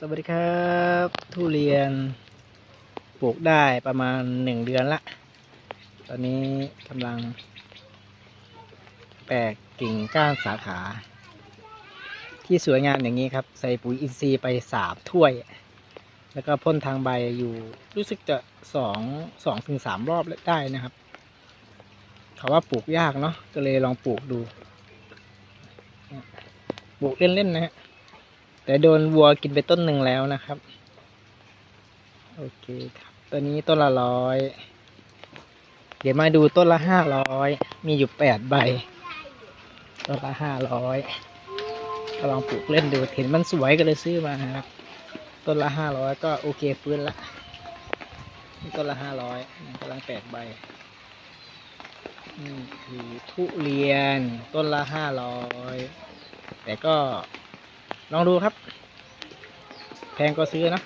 สวัสดีครับ ทุเรียนปลูกได้ประมาณหนึ่งเดือนละ ตอนนี้กำลัง แตกกิ่งก้านสาขา ที่สวยงามอย่างนี้ครับ ใส่ปุ๋ยอินทรีย์ไปสามถ้วย แล้วก็พ่นทางใบอยู่รู้สึกจะสองสองถึงสามรอบได้นะครับ เขาว่าปลูกยากเนาะก็เลยลองปลูกดู ปลูกเล่นๆนะฮะ แต่โดนวัวกินไปต้นหนึ่งแล้วนะครับ โอเคครับตัวนี้ต้นละร้อย เดี๋ยวมาดูต้นละห้าร้อย มีอยู่แปดใบ ต้นละห้าร้อยก็ลองปลูกเล่นดู เห็นมันสวยก็เลยซื้อมาครับ ต้นละห้าร้อยก็โอเคฟื้นละ ต้นละห้าร้อยกำลังแปดใบนี่คือทุเรียนต้นละห้าร้อย แต่ก็ ลองดูครับ แพงก็ซื้อนะ